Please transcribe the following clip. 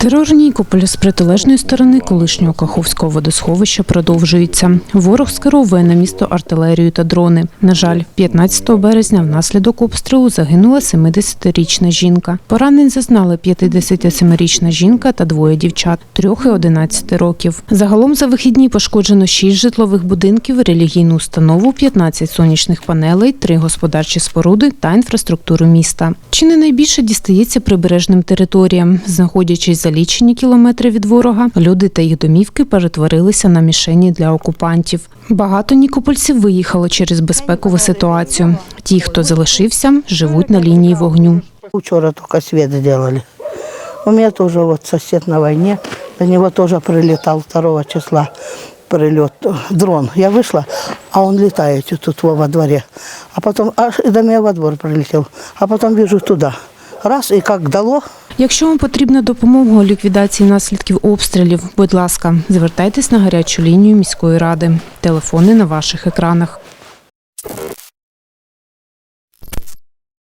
Терор Нікополя з протилежної сторони колишнього Каховського водосховища продовжується. Ворог скеровує на місто артилерію та дрони. На жаль, 15 березня внаслідок обстрілу загинула 70-річна жінка. Поранень зазнали 57-річна жінка та двоє дівчат, 3 і 11 років. Загалом за вихідні пошкоджено 6 житлових будинків, релігійну установу, 15 сонячних панелей, 3 господарчі споруди та інфраструктуру міста. Чи не найбільше дістається прибережним територіям, знаходячись за лічені кілометри від ворога, люди та їх домівки перетворилися на мішені для окупантів. Багато нікопольців виїхало через безпекову ситуацію. Ті, хто залишився, живуть на лінії вогню. Вчера только свет сделали. У меня тоже вот сосед на войне, до него тоже прилетал 2 числа прилет, дрон. Я вышла, а он летает тут во во дворе. А потом аж до меня во двор прилетел. А потом вижу туда. Раз и как дало, Якщо вам потрібна допомога у ліквідації наслідків обстрілів, будь ласка, звертайтесь на гарячу лінію міської ради. Телефони на ваших екранах.